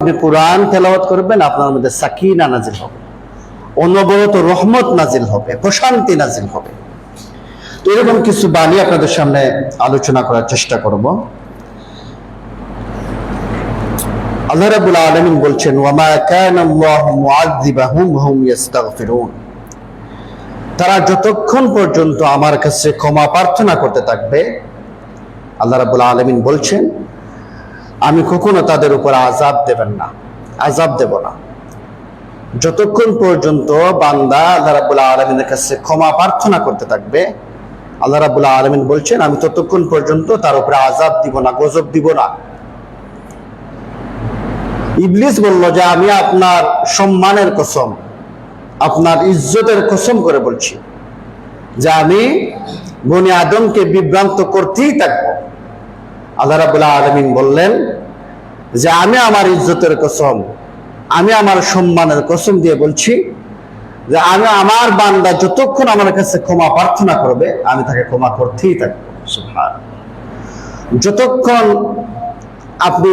আপনি কোরআন তেলাওয়াত করবেন, আপনার মধ্যে সাকিনা নাজিল হবে। অনবরত রহমত নাজিল হবে, প্রশান্তি নাজিল হবে। তো এরকম কিছু বাণী আপনাদের সামনে আলোচনা করার চেষ্টা করব। আল্লাহ রাব্বুল আলামিন বলছেন, ওয়ামা হুম তারা যতক্ষণ পর্যন্ত আমার কাছে ক্ষমা প্রার্থনা করতে থাকবে, আল্লাহ রাব্বুল আলামিন বলছেন আমি কখনো তাদের উপর আজাব দেবেন না আজাব দেব না। যতক্ষণ পর্যন্ত বান্দা আল্লাহ রাব্বুল আলমিনের কাছে ক্ষমা প্রার্থনা করতে থাকবে, আল্লাহ রাব্বুল আলমিন বলছেন, আমি ততক্ষণ পর্যন্ত তার উপরে আজাব দিব না, গজব দিব না। ইবলিস বলল যে, আমি আপনার সম্মানের কসম, আপনার ইজ্জতের কসম করে বলছি যে, আমি বনি আদমকে বিভ্রান্ত করতেই থাকব। আল্লাহ রাবুল্লাহ আলমিন বললেন যে আমি আমার ইজ্জতের কসম, আমি আমার সম্মানের কসম দিয়ে বলছি যে আমি আমার বান্দা যতক্ষণ আমার কাছে ক্ষমা প্রার্থনা করবে, আমি তাকে ক্ষমা করতেই থাকব। যতক্ষণ আপনি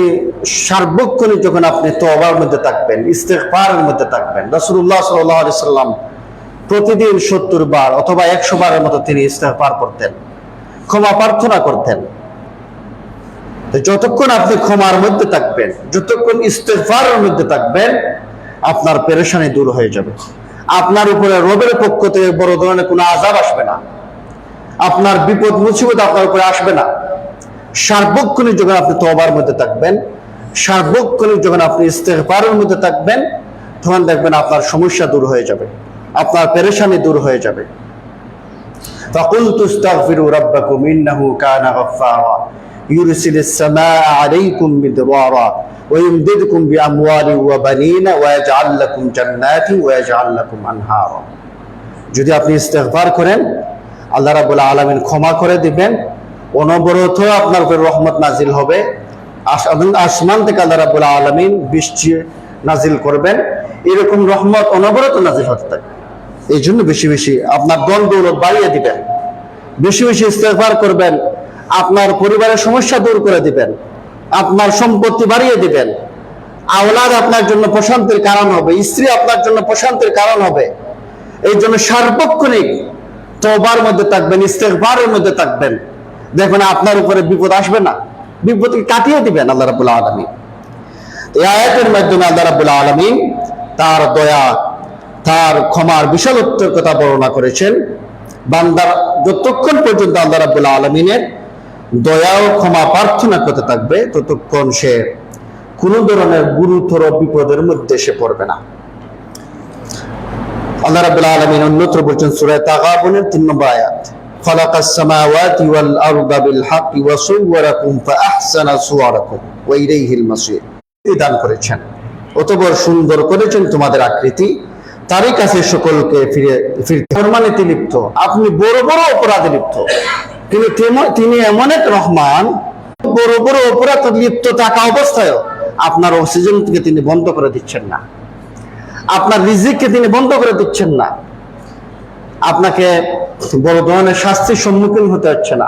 সার্বক্ষণিক যখন আপনি তওবার মধ্যে থাকবেন, ইস্তেগফারের মধ্যে থাকবেন আলাইহি সাল্লাম প্রতিদিন সত্তর বার অথবা একশো বারের মতো তিনি ইস্তেগফার করতেন, ক্ষমা প্রার্থনা করতেন। যতক্ষণ আপনি ক্ষমার মধ্যে থাকবেন যতক্ষণ ইস্তেফারের মধ্যে থাকবেন আপনার পেরেশানি দূর হয়ে যাবে আপনার উপরে রবের পক্ষ থেকে বড় ধরনের কোনো আজাব আসবে না আপনার বিপদ মুসিবত আপনার উপরে আসবে না সার্বক্ষণিক যখন আপনি তবার মধ্যে থাকবেন সার্বক্ষণিক যখন আপনি ইস্তেফারের মধ্যে থাকবেন তখন দেখবেন আপনার সমস্যা দূর হয়ে যাবে আপনার পেরেশানি দূর হয়ে যাবে فقلت استغفروا ربكم انه كان غفارا يرسل السماء عليكم مدرارا ويمددكم باموال وبنين ويجعل لكم جنات ويجعل لكم انهارا যদি আপনি ইস্তেগফার করেন আল্লাহ রাব্বুল আলামিন ক্ষমা করে দিবেন অনবরত আপনার উপর রহমত নাজিল হবে আস- এবং আসমান থেকে আল্লাহ রাব্বুল আলামিন বৃষ্টি নাজিল করবেন এরকম রহমত অনবরত নাজিল হতে থাকে এই জন্য বেশি বেশি আপনার দল দৌলত বাড়িয়ে দিবেন বেশি বেশি ইস্তেগফার করবেন আপনার পরিবারের সমস্যা দূর করে দিবেন। আপনার সম্পত্তি বাড়িয়ে দিবেন। আওলাদ আপনার জন্য প্রশান্তির কারণ হবে, স্ত্রী আপনার জন্য প্রশান্তির কারণ হবে। এই জন্য সার্বক্ষণিক তবার মধ্যে থাকবেন, ইস্তেগফারের মধ্যে থাকবেন। দেখবেন আপনার উপরে বিপদ আসবে না। বিপদকে কাটিয়ে দিবেন আল্লাহ রাবুল আলমী এই আয়াতের মাধ্যমে আল্লাহ রাবুল আলমিন তার দয়া, তার ক্ষমার বিশালত্বের কথা বর্ণনা করেছেন। বান্দার যতক্ষণ পর্যন্ত আল্লাহ রাবুল আলমিনের দয়া ও ক্ষমা প্রার্থনা করতে থাকবে ততক্ষণ সে কোনো ধরনের গুরুতর বিপদের মধ্যে সে পড়বে না আল্লাহ রাবুল আলমিন অন্যত্র বলছেন সুরায় তাগাবনের তিন নম্বর আয়াত خلق السماوات والأرض بالحق وصوركم فأحسن صوركم وإليه المصير দান করেছেন অতবর সুন্দর করেছেন তোমাদের আকৃতি তারই কাছে সকলকে ফিরে ফিরতে ফরমানিতে লিপ্ত আপনি বড় বড় অপরাধে লিপ্ত কিন্তু তিনি এমন এক রহমান বড় বড় অপরাধ লিপ্ত থাকা আপনার অক্সিজেনকে তিনি বন্ধ করে দিচ্ছেন না। আপনার রিজিককে তিনি বন্ধ করে দিচ্ছেন না। আপনাকে বড় ধরনের শাস্তির সম্মুখীন হতে হচ্ছে না।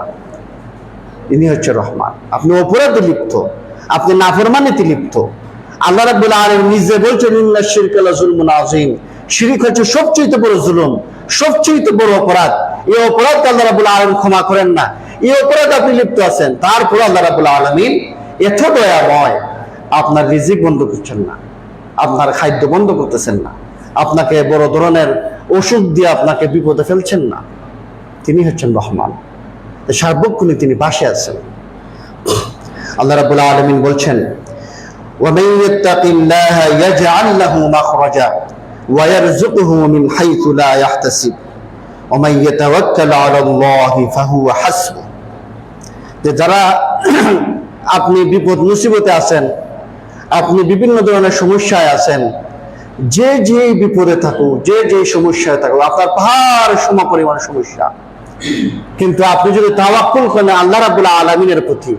ইনি হচ্ছে রহমান। আপনি অপরাধে লিপ্ত, আপনি নাফরমানিতে লিপ্ত। আল্লাহ আলামিন নিজে বলছেন ইন্না শিরকা লাযুলমুন আযীম। শিরক হচ্ছে সবচেয়ে বড় জুলুম সবচেয়ে বড় অপরাধ এই অপরাধ আল্লাহ রাব্বুল আলামিন ক্ষমা করেন না এই অপরাধ আপনি লিপ্ত আছেন তারপর আল্লাহ রাব্বুল আলামিন এত দয়াময় আপনার রিজিক বন্ধ করছেন না আপনার খাদ্য বন্ধ করতেছেন না আপনাকে বড় ধরনের ওষুধ দিয়ে আপনাকে বিপদে ফেলছেন না তিনি হচ্ছেন রহমান সার্বক্ষণিক তিনি পাশে আছেন আল্লাহ রাব্বুল আলামিন বলছেন ومن يتق الله يجعل له مخرجا ويرزقه من حيث لا يحتسب ومن يتوكل على الله فهو حسبه যে যারা আপনি বিপদ মুসিবতে আছেন আপনি বিভিন্ন ধরনের সমস্যায় আছেন যে যে বিপদে থাকুক যে যে সমস্যায় থাকুক আপনার পাহাড় সম পরিমাণ সমস্যা কিন্তু আপনি যদি তাওয়াক্কুল করেন আল্লাহ রাব্বুল আলামিনের প্রতি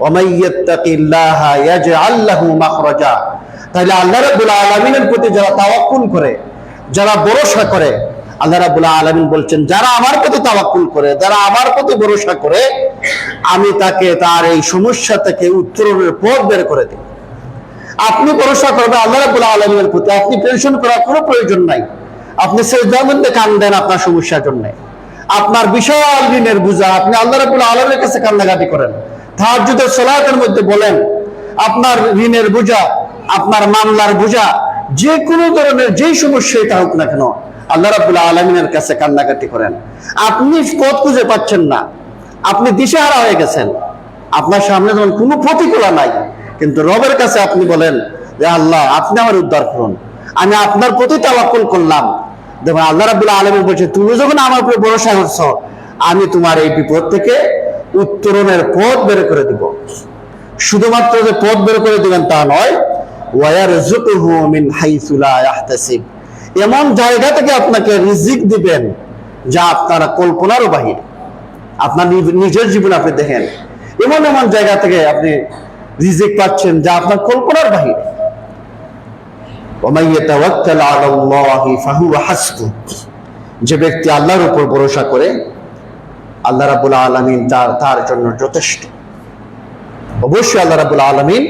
ওমাই ইয়াত্তাকিল্লাহা ইয়াজআল লাহু মাখরাজা তাহলে আল্লাহ রাব্বুল আলামিনের প্রতি যারা তাওয়াক্কুল করে, যারা ভরসা করে, আল্লাহ রাব্বুল আলামিন বলছেন, যারা আমার প্রতি তাওয়াক্কুল করে, যারা আমার প্রতি ভরসা করে, আমি তাকে তার এই সমস্যা থেকে উত্তরণের পথ বের করে দিই আপনি ভরসা করবেন, আল্লাহ রাবুল আলমীর প্রতি আপনি টেনশন করার কোনো প্রয়োজন নাই। আপনি সেজদার মধ্যে কান্দেন, আপনার সমস্যার জন্য। আপনার বিশাল ঋণের বোঝা, আপনি আল্লাহ রাবুল আলমের কাছে কান্নাকাটি করেন। তাহাজুদের সলাতের মধ্যে বলেন, আপনার ঋণের বোঝা আপনার মামলার বোঝা যে কোনো ধরনের যেই সমস্যাই তা হোক না কেন, আল্লাহ রাবুল্লাহ আলমিনের কাছে কান্নাকাটি করেন। আপনি পথ খুঁজে পাচ্ছেন না। আপনি দিশেহারা হয়ে গেছেন। আপনার সামনে যেমন কোনো প্রতিকূলা নাই, কিন্তু রবের কাছে আপনি বলেন যে আল্লাহ, আপনি আমার উদ্ধার করুন। আমি আপনার প্রতি তাওয়াক্কুল করলাম। দেখুন, আল্লাহ রাবুল্লাহ আলমী বলছে, তুমি যখন আমার উপরে ভরসা করছ, আমি তোমার এই বিপদ থেকে উত্তরণের পথ বের করে দিব। শুধুমাত্র যে পথ বের করে দিবেন তা নয় মিন ইয়াহতাসিব। এমন জায়গা থেকে আপনাকে রিজিক দিবেন যা আপনার কল্পনারও বাহির। আপনার নিজের জীবন আপনি দেখেন। এমন এমন জায়গা থেকে আপনি রিজিক পাচ্ছেন যা আপনার কল্পনার বাহির। যে ব্যক্তি আল্লাহর উপর ভরসা করে, আল্লাহ রাব্বুল আলামিন তার তার জন্য যথেষ্ট। অবশ্যই আল্লাহ রাবুল আলমিন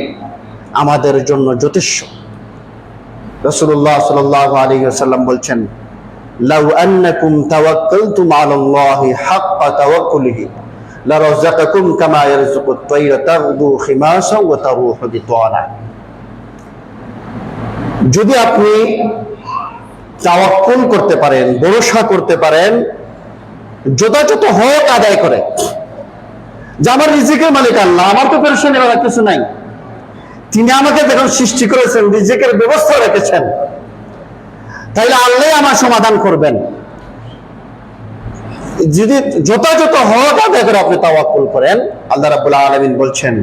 আমাদের জন্য যথেষ্ট রসুল্লাহ সাল্লাহ আলী বলছেন, লাউ আন্নাকুম তাওয়াক্কালতুম আলাল্লাহি হাক্কা তাওয়াক্কুলিহি কামা আত-তায়রা তাগদু খিমাসান ওয়া তারুহু যদি আপনি তাওয়াক্কুল করতে পারেন, ভরসা করতে পারেন, যথাযথ হক আদায় করে যে আমার রিজিকের মালিক আল্লাহ, আমার তো পেরেশানি করার কিছু নাই। তিনি আমাকে যখন সৃষ্টি করেছেন, রিজিকের ব্যবস্থা রেখেছেন তাইলে আল্লাহ আমার সমাধান করবেন। যদি যথাযথ হক আদায় করে আপনি তাওয়াক্কুল করেন, আল্লাহ রাব্বুল আলামিন বলছেন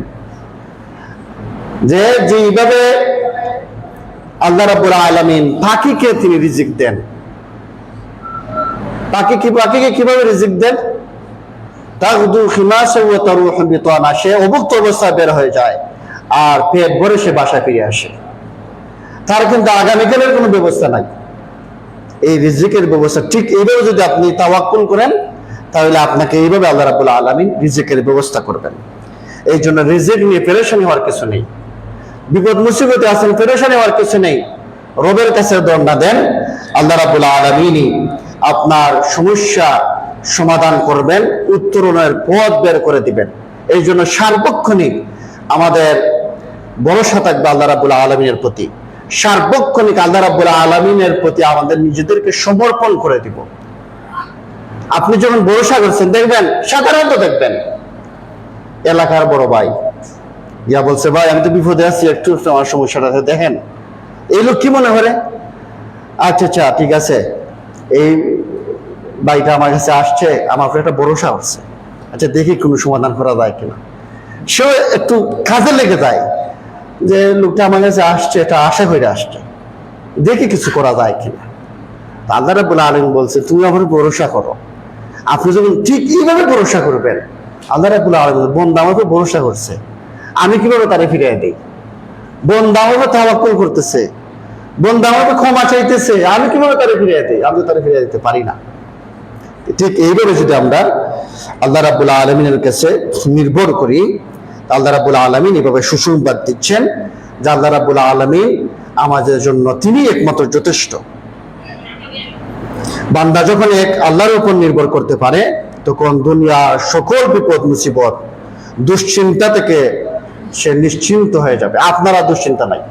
যে, যেইভাবে আল্লাহ রাব্বুল আলামিন পাখিকে তিনি রিজিক দেন। পাখি কি, পাখিকে কীভাবে রিজিক দেন? তাগদু খিমাসা তারুহু বিতানা সে অভুক্ত অবস্থায় বের হয়ে যায়। আর পেট ভরে সে বাসায় ফিরে আসে। তার কিন্তু আগামীকালের কোনো ব্যবস্থা নাই। এই রিজিকের ব্যবস্থা ঠিক এইভাবে যদি আপনি তাওয়াক্কুল করেন, তাহলে আপনাকে এইভাবে আল্লাহ রাবুল আলমিন রিজিকের ব্যবস্থা করবেন। এই জন্য রিজিক নিয়ে পেরেশানি হওয়ার কিছু নেই। বিপদ মুসিবতে আছেন, পেরেশানি হওয়ার কিছু নেই। রবের কাছে দণ্ডা দেন, আল্লাহ রাবুল আলমিনই আপনার সমস্যা সমাধান করবেন, উত্তরণের পথ বের করে দিবেন। এই জন্য সার্বক্ষণিক আমাদের ভরসা থাকবে আল্লাহ রাবুল আলমিনের প্রতি, সার্বক্ষণিক আল্লাহ রাবুল আলমিনের প্রতি আমাদের নিজেদেরকে সমর্পণ করে দিব। আপনি যখন ভরসা করছেন দেখবেন, সাধারণত দেখবেন, এলাকার বড় ভাই, ইয়া বলছে, ভাই, আমি তো বিপদে আছি, একটু আমার সমস্যাটা দেখেন। এই লোক কি মনে করে? আচ্ছা আচ্ছা ঠিক আছে। এই বাইটা আমার কাছে আসছে, আমার একটা ভরসা হচ্ছে আচ্ছা দেখি কোনো সমাধান করা যায় কিনা। সে একটু কাজে লেগে যায়। যে লোকটা আমার কাছে আসছে, এটা আশা করে আসছে। দেখি কিছু করা যায় কিনা। আল্লাহ রাব্বুল আলম বলছে, তুমি আমার ভরসা করো। আপনি যখন ঠিক এইভাবে ভরসা করবেন, আল্লাহ রাব্বুল আলম বন্ধু উপর ভরসা করছে। আমি কীভাবে তারে ফিরিয়ে দিই? বন্ধু উপর তাওয়াক্কুল করতেছে। বন্ধু আমাকে ক্ষমা চাইতেছে। আমি কীভাবে তারে ফিরিয়ে দিই? আমি তারে ফিরিয়ে দিতে পারি না। ঠিক এইভাবে যদি আমরা আল্লাহ রাবুল আলমিনের কাছে নির্ভর করি আল্লাহ রাবুল আলমিন এভাবে সুসংবাদ দিচ্ছেন যে আল্লাহ রাবুল আলমিন আমাদের জন্য তিনি একমাত্র যথেষ্ট। বান্দা যখন এক আল্লাহর উপর নির্ভর করতে পারে, তখন দুনিয়ার সকল বিপদ, মুসিবত, দুশ্চিন্তা থেকে সে নিশ্চিন্ত হয়ে যাবে। আপনার দুশ্চিন্তা নাই।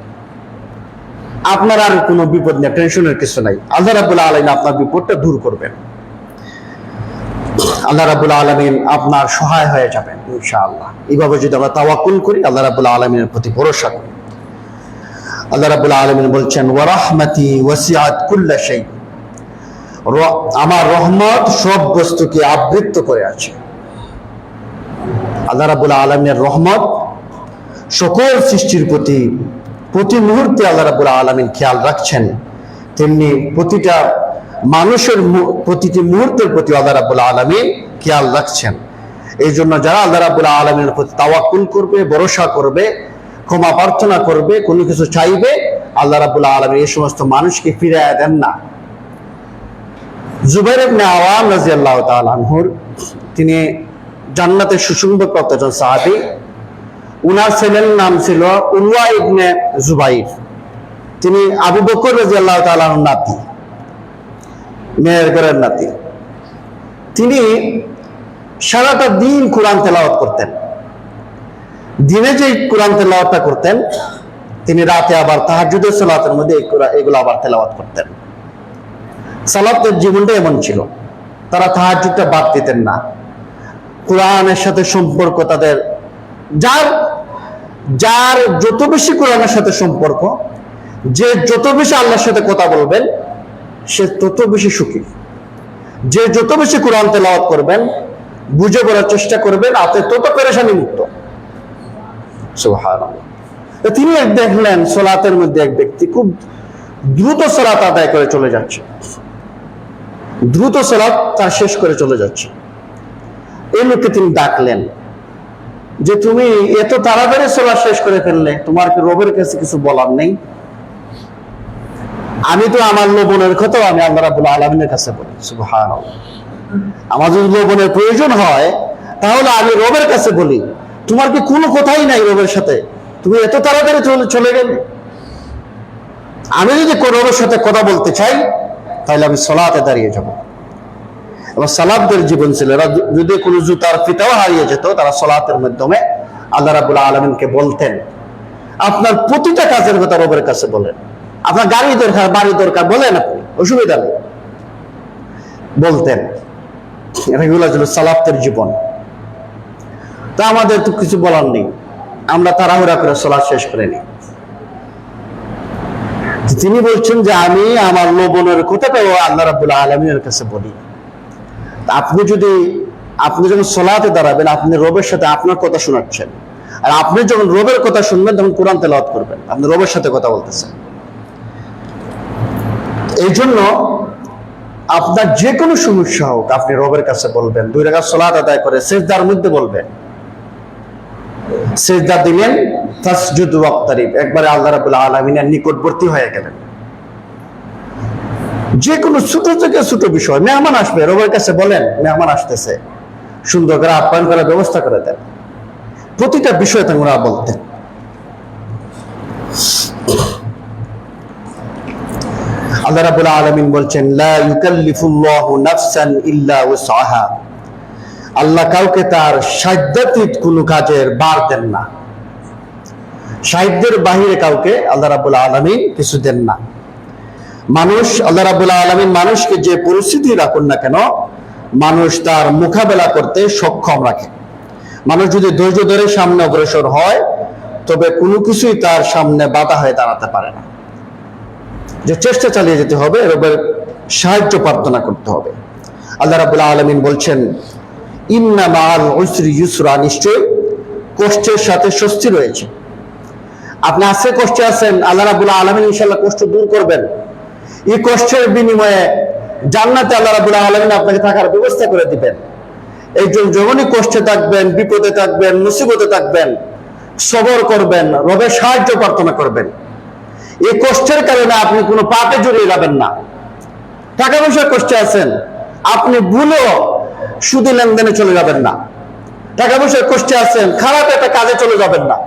আপনার আর কোনো বিপদ নেই, টেনশনের কিছু নাই। আল্লাহ রাবুল আলমিন আপনার বিপদটা দূর করবেন। আল্লাহ রাবুল আলমিন আপনার সহায় হয়ে যাবেন, ইনশাআল্লাহ। এইভাবে যদি আমরা তাওয়াকুল করি, আল্লাহ রাবুল আলমিনের প্রতি ভরসা করি। আল্লাহ রাবুল আলমিন বলছেন ওয়ারাহমাতি ওয়াসিয়াত কুল্লা র- আমার রহমত সব বস্তুকে আবৃত্ত করে আছে। আল্লাহ রাবুল আলমিনের রহমত সকল সৃষ্টির প্রতি প্রতি মুহূর্তে আল্লাহ রাবুল আলমিন খেয়াল রাখছেন। তেমনি প্রতিটা মানুষের প্রতিটি মুহূর্তের প্রতি আল্লাহ রাবুল আলমিন খেয়াল রাখছেন। এই জন্য যারা আল্লাহ রাবুল আলমিনের প্রতি তাওয়াক্কুল করবে, ভরসা করবে, ক্ষমা প্রার্থনা করবে, কোনো কিছু চাইবে, আল্লাহ রাবুল আলমী এই সমস্ত মানুষকে ফিরে দেন না। ইবনে আওয়াম রাদিয়াল্লাহু তাআলা আনহুর, তিনি জান্নাতের সুসংবাদ প্রাপ্ত একজন সাহাবী। উনার ছেলের নাম ছিল উরওয়া ইবনে জুবাইর। তিনি আবু বকর রাজিয়াল্লাহু তাআলার নাতি। মেয়ের ঘরের নাতি। তিনি সারাটা দিন কোরআন তেলাওয়াত করতেন। দিনে যে কোরআন তেলাওয়াতটা করতেন, তিনি রাতে আবার তাহাজ্জুদের সালাতের মধ্যে এগুলো আবার তেলাওয়াত করতেন। সালাতের জীবনটা এমন ছিল, তারা তাহাজ্জুদটা বাদ দিতেন না। কোরআনের সাথে সম্পর্ক তাদের, যার যার যত বেশি কোরআনের সাথে সম্পর্ক, যে যত বেশি আল্লাহর সাথে কথা বলবেন সে তত বেশি সুখী। যে যত বেশি কোরআন তেলাওয়াত করবেন, বুঝে বলার চেষ্টা করবেন আপনি তত পেরেশানি মুক্ত। তিনি দেখলেন, সোলাতের মধ্যে এক ব্যক্তি খুব দ্রুত সোলাত আদায় করে চলে যাচ্ছে। দ্রুত সোলাত তার শেষ করে চলে যাচ্ছে। এই লোককে তিনি ডাকলেন যে, তুমি এত তাড়াতাড়ি সোলা শেষ করে ফেললে, তোমার কি রবের কাছে কিছু বলার নেই? আমি তো আমার লোবনের কথাও আমি আল্লাহ রাবুল আলমিনের কাছে বলি সুবহান আমার যদি লোবনের প্রয়োজন হয়, তাহলে আমি রবের কাছে বলি, তোমার কি কোনো কথাই নাই রবের সাথে? তুমি এত তাড়াতাড়ি চলে গেলে? আমি যদি রবের সাথে কথা বলতে চাই, তাহলে আমি সলাতে দাঁড়িয়ে যাব। এবং সালাবদের জীবন ছিল, এরা যদি কোনো জুতার ফিতাও হারিয়ে যেত, তারা সলাতের মাধ্যমে আল্লাহ রাবুল আলমিনকে বলতেন। আপনার প্রতিটা কাজের কথা রবের কাছে বলেন। আপনার গাড়ি দরকার, বাড়ি দরকার, বলেন আপনি, অসুবিধা নেই। বলতেন এগুলো ছিল সালাফতের জীবন। তা আমাদের তো কিছু বলার নেই, আমরা তাড়াহুড়া করে সলাৎ শেষ করে নিই। তিনি বলছেন যে, আমি আমার লোবনের কথাটাও আল্লাহ রাবুল্লাহ আলমিনের কাছে বলি। আপনি যদি, আপনি যখন সলাতে দাঁড়াবেন, আপনি রবের সাথে আপনার কথা শোনাচ্ছেন, আর আপনি যখন রবের কথা শুনবেন, তখন কোরআন তেলাওয়াত করবেন, আপনি রবের সাথে কথা বলতেছেন। এই জন্য আপনার যে কোনো সমস্যা হোক, আপনি রবের কাছে বলবেন। দুই রেখা সলাত আদায় করে সেজদার মধ্যে বলবেন। সেজদা দিলেন, তাসজুদ ওয়াক্তারিব। একবারে আল্লাহ রাবুল্লাহ আলমিনের নিকটবর্তী হয়ে গেলেন। যে কোনো ছোট থেকে ছোট বিষয়, মেহমান আসবে, রবের কাছে বলেন, মেহমান আসতেছে। সুন্দর করে আপ্যায়ন করার ব্যবস্থা করে দেন। প্রতিটা বিষয় ওরা বলতেন। আল্লাহ রাবুল আলমিন বলছেন নাফসান ইল্লা উসআহা আল্লাহ কাউকে তার সাধ্যাতীত কোনো কাজের বার দেন না। সাহিত্যের বাহিরে কাউকে আল্লাহ রাবুল আলমিন কিছু দেন না। মানুষ, আল্লাহ রাবুল আলমিন মানুষকে যে পরিস্থিতি রাখুন না কেন, মানুষ তার মোকাবেলা করতে সক্ষম রাখে। মানুষ যদি ধৈর্য ধরে সামনে অগ্রসর হয়, তবে কোনো কিছুই তার সামনে বাধা হয়ে দাঁড়াতে পারে না। যে চেষ্টা চালিয়ে যেতে হবে, রবের সাহায্য প্রার্থনা করতে হবে। আল্লাহ রাবুল্লাহ আলমিন বলছেন, ইন্না মাল ঐশ্রী ইউসরা নিশ্চয় কষ্টের সাথে স্বস্তি রয়েছে। আপনি আজকে কষ্টে আছেন, আল্লাহ রাবুল্লাহ আলমিন ইনশাল্লাহ কষ্ট দূর করবেন। এই কষ্টের বিনিময়ে জান্নাতে আল্লাহ রাবুল্লাহ আলমিন আপনাকে থাকার ব্যবস্থা করে দিবেন। একজন যখনই কষ্টে থাকবেন, বিপদে থাকবেন, মুসিবতে থাকবেন, সবর করবেন, রবের সাহায্য প্রার্থনা করবেন। এই কষ্টের কারণে আপনি কোনো পাপে জড়িয়ে যাবেন না। টাকা পয়সার কষ্টে আছেন, আপনি ভুলেও সুদী লেনদেনে চলে যাবেন না। টাকা পয়সার কষ্টে আছেন, খারাপ একটা কাজে চলে যাবেন না।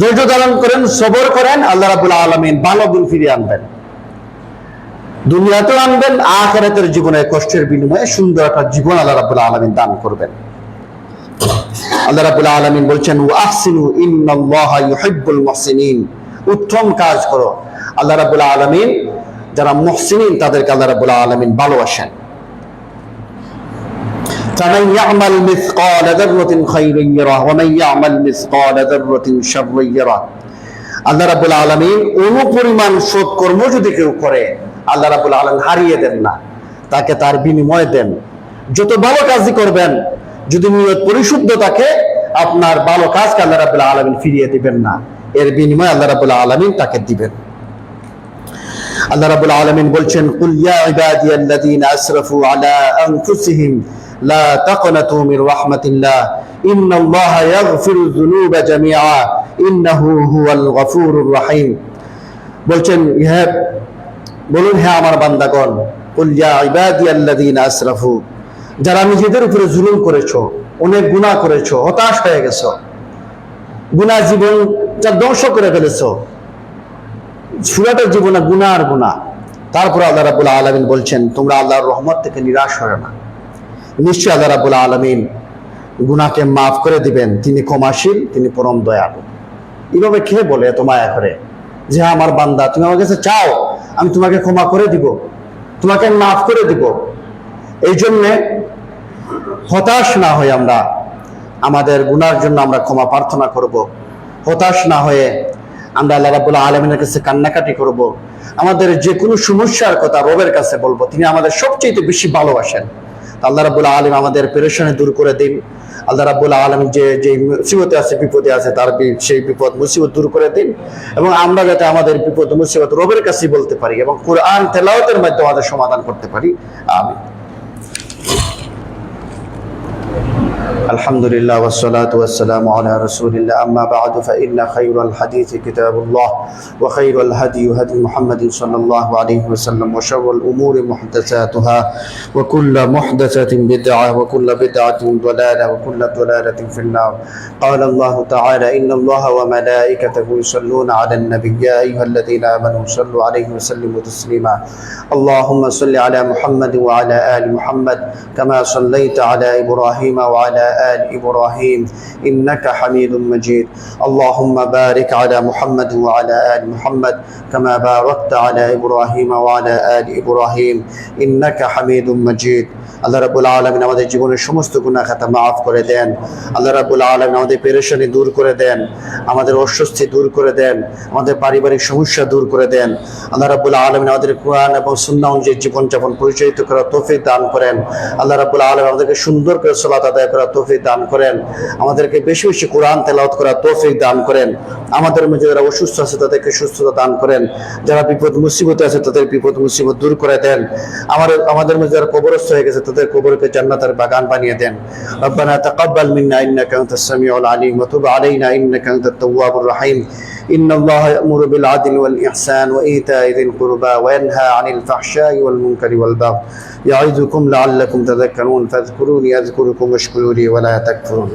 ধৈর্য ধারণ করেন, সবর করেন, আল্লাহ রাবুল আলমিন ভালো দিন ফিরিয়ে আনবেন। দুনিয়াতেও আনবেন, আখেরাতের জীবনে কষ্টের বিনিময়ে সুন্দর একটা জীবন আল্লাহ রাবুল আলমিন দান করবেন। আল্লাহ রাবুল আলমিন বলছেন ও আহসিনু ইন্নাল্লাহা ইউহিব্বুল মুহসিনিন। উত্তম কাজ করো আল্লাহ রাবুল আলমিন যারা মুহসিনিন তাদেরকে আল্লাহ রাবুল আলমিন ভালোবাসেন فمن يعمل مثقال ذرة خيرا يره ومن يعمل مثقال ذرة شرا يره আল্লাহ রাবুল আলমিন অনুপরিমাণ সৎকর্ম যদি কেউ করে আল্লাহ রাবুল আলম হারিয়ে দেন না তাকে তার বিনিময় দেন যত ভালো কাজই করবেন যদি নিয়ত পরিশুদ্ধ থাকে আপনার ভালো কাজকে আল্লাহ রাবুল আলমিন ফিরিয়ে দিবেন না এর বিনিময় আল্লাহ রাবুল আলমিন তাকে দিবেন। আল্লাহ রাবুল আলমিন বলছেন, কুল ইয়া ইবাদিয়াল্লাযীনা আসরাফু আলা লা তাকনাতু মির রাহমাতিল্লাহ ইয়াগফিরু যুনুবা জামিআ, ইন্নাহু হুয়াল গফুরুর বলছেন হ্যাঁ বলুন হ্যাঁ আমার বান্দাগণ, কুল ইয়া ইবাদিয়াল্লাযীনা আসরাফু, যারা নিজেদের উপরে জুলুম করেছ, অনেক গুনাহ করেছ, হতাশ হয়ে গেছো গুণা জীবন যা ধ্বংস করে ফেলেছো। সুরাটা জীবনে গুণা আর গুণা তারপর আল্লাহ রাবুল আলমিন বলছেন তোমরা আল্লাহর রহমত থেকে নিরাশ হয় না। নিশ্চয়ই আল্লাহ রাবুল আলমিন গুনাকে মাফ করে দিবেন। তিনি ক্ষমাশীল তিনি পরম দয়ালু। এভাবে খেয়ে বলে এত মায়া করে? যে হ্যাঁ, আমার বান্দা তুমি আমার কাছে চাও আমি তোমাকে ক্ষমা করে দিব তোমাকে মাফ করে দিব। এই জন্যে হতাশ না হয়ে আমরা আমাদের গুনার জন্য আমরা ক্ষমা প্রার্থনা করব। হতাশ না হয়ে আমরা আল্লাহ রাবুল্লাহ আলমিনের কাছে কান্নাকাটি করব। আমাদের যে কোনো সমস্যার কথা রবের কাছে বলব। তিনি আমাদের সবচেয়ে বেশি ভালোবাসেন। আল্লাহ রাবুল্লাহ আলম আমাদের পেরেশানি দূর করে দিন। আল্লাহ রাবুল্লাহ আলম যে যে মুসিবতে আছে, বিপদে আছে, তার সেই বিপদ, মুসিবত দূর করে দিন। এবং আমরা যাতে আমাদের বিপদ, মুসিবত রবের কাছে বলতে পারি এবং কোরআন তেলাওয়াতের মাধ্যমে আমাদের সমাধান করতে পারি। আমি الحمد لله والصلاة والسلام على رسول الله. أما بعد فإن خير الحديث كتاب الله وخير الهدي هدي محمد صلى الله عليه وسلم وشر الأمور محدثاتها وكل محدثة بدعة وكل بدعة ضلالة وكل ضلالة في النار. قال الله تعالى إن الله وملائكته يصلون على النبي. يا أيها الذين آمنوا صلوا عليه وسلموا تسليما. اللهم صل على محمد وعلى آل محمد كما صليت على إبراهيم وعلى آل إبراهيم إنك حميد مجيد اللهم بارك على محمد وعلى آل محمد كما باركت على إبراهيم وعلى آل إبراهيم إنك حميد مجيد আল্লাহ রাবুল আলমিন আমাদের জীবনের সমস্ত গুণা খাতা মাফ করে দেন আল্লাহ রাবুল আলমিন আমাদের পেরেশানি দূর করে দেন আমাদের অস্বস্তি দূর করে দেন আমাদের পারিবারিক সমস্যা দূর করে দেন আল্লাহ রাবুল আলমিন আমাদের কোরআন এবং সুন্না অনুযায়ী জীবনযাপন পরিচালিত করার তৌফিক দান করেন আল্লাহ রাবুল আলম আমাদেরকে সুন্দর করে সলাত আদায় করার তৌফিক দান করেন আমাদেরকে বেশি বেশি কোরআন তেলাওয়াত করার তৌফিক দান করেন আমাদের মধ্যে যারা অসুস্থ আছে তাদেরকে সুস্থতা দান করেন যারা বিপদ মুসিবতে আছে তাদের বিপদ মুসিবত দূর করে দেন আমাদের আমাদের মধ্যে যারা কবরস্থ হয়ে গেছে তাদের কবরকে জান্নাতের বাগান বানিয়ে দেন ربنا تقبل منا انك انت السميع العليم وتب علينا انك انت التواب الرحيم إن الله يأمر بالعدل والإحسان وإيتاء ذي القربى وينهى عن الفحشاء والمنكر والبغي يعظكم لعلكم تذكرون فاذكروني أذكركم واشكروا لي ولا تكفرون.